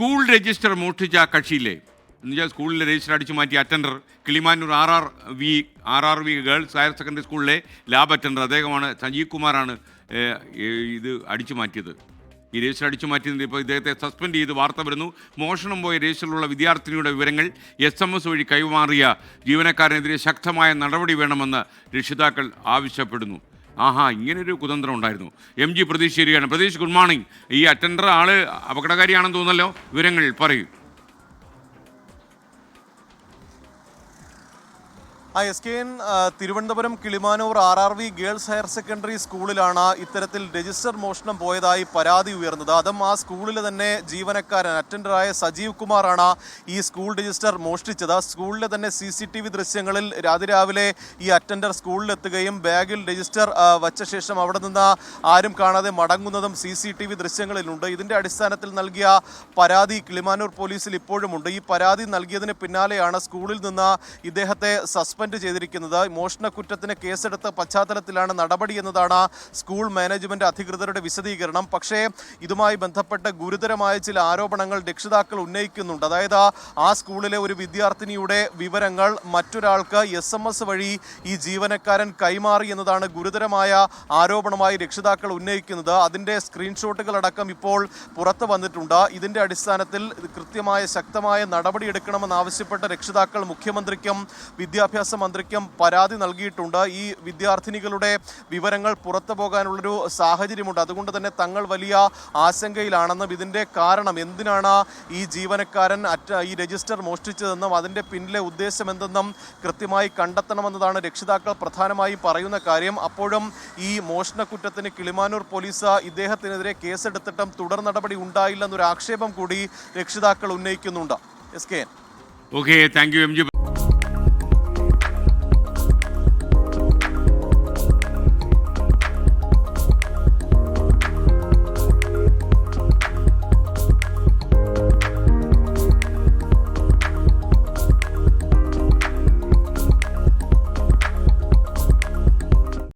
School register മോഷ്ടിച്ച കക്ഷിയിലെ എന്നുവെച്ചാൽ സ്കൂളിലെ രജിസ്റ്റർ അടിച്ചു മാറ്റി attender Kilimanoor R R V R R V girls higher secondary സ്കൂളിലെ ലാബ് അറ്റൻഡർ അദ്ദേഹമാണ് സജീവ് കുമാറാണ് ഇത് അടിച്ചു മാറ്റിയത്. ഈ രജിസ്റ്റർ അടിച്ചു മാറ്റിയതിന് ഇപ്പോൾ ഇദ്ദേഹത്തെ സസ്പെൻഡ് ചെയ്ത് വാർത്ത വരുന്നു. മോഷണം പോയ രജിസ്റ്ററിലുള്ള വിദ്യാർത്ഥിനിയുടെ വിവരങ്ങൾ എസ് എം എസ് വഴി കൈമാറിയ ജീവനക്കാരനെതിരെ ശക്തമായ നടപടി വേണമെന്ന് രക്ഷിതാക്കൾ ആവശ്യപ്പെടുന്നു. ആഹാ ഇങ്ങനൊരു കുതന്ത്രം ഉണ്ടായിരുന്നു. എം ജി പ്രതീഷ് ശരിയാണ് പ്രതീഷ് ഗുഡ് മോർണിംഗ് ഈ അറ്റൻഡർ ആൾ അപകടകാരിയാണെന്ന് തോന്നല്ലോ വിവരങ്ങൾ പറയൂ. ആ S K N Thiruvananthapuram Kilimanoor R R V girls higher secondary സ്കൂളിലാണ് ഇത്തരത്തിൽ രജിസ്റ്റർ മോഷണം പോയതായി പരാതി ഉയർന്നത്. അതും ആ സ്കൂളിലെ തന്നെ ജീവനക്കാരൻ അറ്റൻഡറായ സജീവ് കുമാറാണ് ഈ സ്കൂൾ രജിസ്റ്റർ മോഷ്ടിച്ചത്. സ്കൂളിലെ തന്നെ സി സി ടി വി ദൃശ്യങ്ങളിൽ അതിരാവിലെ ഈ അറ്റൻഡർ സ്കൂളിലെത്തുകയും ബാഗിൽ രജിസ്റ്റർ വച്ച ശേഷം അവിടെ നിന്ന് ആരും കാണാതെ മടങ്ങുന്നതും സി സി ടി വി ദൃശ്യങ്ങളിലുണ്ട്. ഇതിന്റെ അടിസ്ഥാനത്തിൽ നൽകിയ പരാതി കിളിമാനൂർ പോലീസിൽ ഇപ്പോഴുമുണ്ട്. ഈ പരാതി നൽകിയതിന് പിന്നാലെയാണ് സ്കൂളിൽ നിന്ന് ഇദ്ദേഹത്തെ സസ്പെൻഡ് ചെയ്തിരിക്കുന്നത്. മോഷണ കുറ്റത്തിന് കേസെടുത്ത പശ്ചാത്തലത്തിലാണ് നടപടി എന്നതാണ് സ്കൂൾ മാനേജ്മെന്റ് അധികൃതരുടെ വിശദീകരണം. പക്ഷേ ഇതുമായി ബന്ധപ്പെട്ട് ഗുരുതരമായ ചില ആരോപണങ്ങൾ രക്ഷിതാക്കൾ ഉന്നയിക്കുന്നുണ്ട്. അതായത് ആ സ്കൂളിലെ ഒരു വിദ്യാർത്ഥിനിയുടെ വിവരങ്ങൾ മറ്റൊരാൾക്ക് എസ് എം എസ് വഴി ഈ ജീവനക്കാരൻ കൈമാറി എന്നതാണ് ഗുരുതരമായ ആരോപണമായി രക്ഷിതാക്കൾ ഉന്നയിക്കുന്നത്. അതിന്റെ സ്ക്രീൻഷോട്ടുകൾ അടക്കം ഇപ്പോൾ പുറത്തു വന്നിട്ടുണ്ട്. ഇതിന്റെ അടിസ്ഥാനത്തിൽ കൃത്യമായ ശക്തമായ നടപടിയെടുക്കണമെന്ന് ആവശ്യപ്പെട്ട രക്ഷിതാക്കൾ മുഖ്യമന്ത്രിക്കും വിദ്യാഭ്യാസ മന്ത്രിക്കും പരാതി നൽകിയിട്ടുണ്ട്. ഈ വിദ്യാർത്ഥിനികളുടെ വിവരങ്ങൾ പുറത്തു പോകാനുള്ളൊരു സാഹചര്യമുണ്ട്. അതുകൊണ്ട് തന്നെ തങ്ങൾ വലിയ ആശങ്കയിലാണെന്നും ഇതിന്റെ കാരണം എന്തിനാണ് ഈ ജീവനക്കാരൻ അറ്റ ഈ രജിസ്റ്റർ മോഷ്ടിച്ചതെന്നും അതിന്റെ പിന്നിലെ ഉദ്ദേശം എന്തെന്നും കൃത്യമായി കണ്ടെത്തണമെന്നതാണ് രക്ഷിതാക്കൾ പ്രധാനമായും പറയുന്ന കാര്യം. അപ്പോഴും ഈ മോഷണ കുറ്റത്തിന് കിളിമാനൂർ പോലീസ് ഇദ്ദേഹത്തിനെതിരെ കേസെടുത്തിട്ടും തുടർ നടപടി ഉണ്ടായില്ലെന്നൊരു ആക്ഷേപം കൂടി രക്ഷിതാക്കൾ ഉന്നയിക്കുന്നുണ്ട്. S K okay thank you M G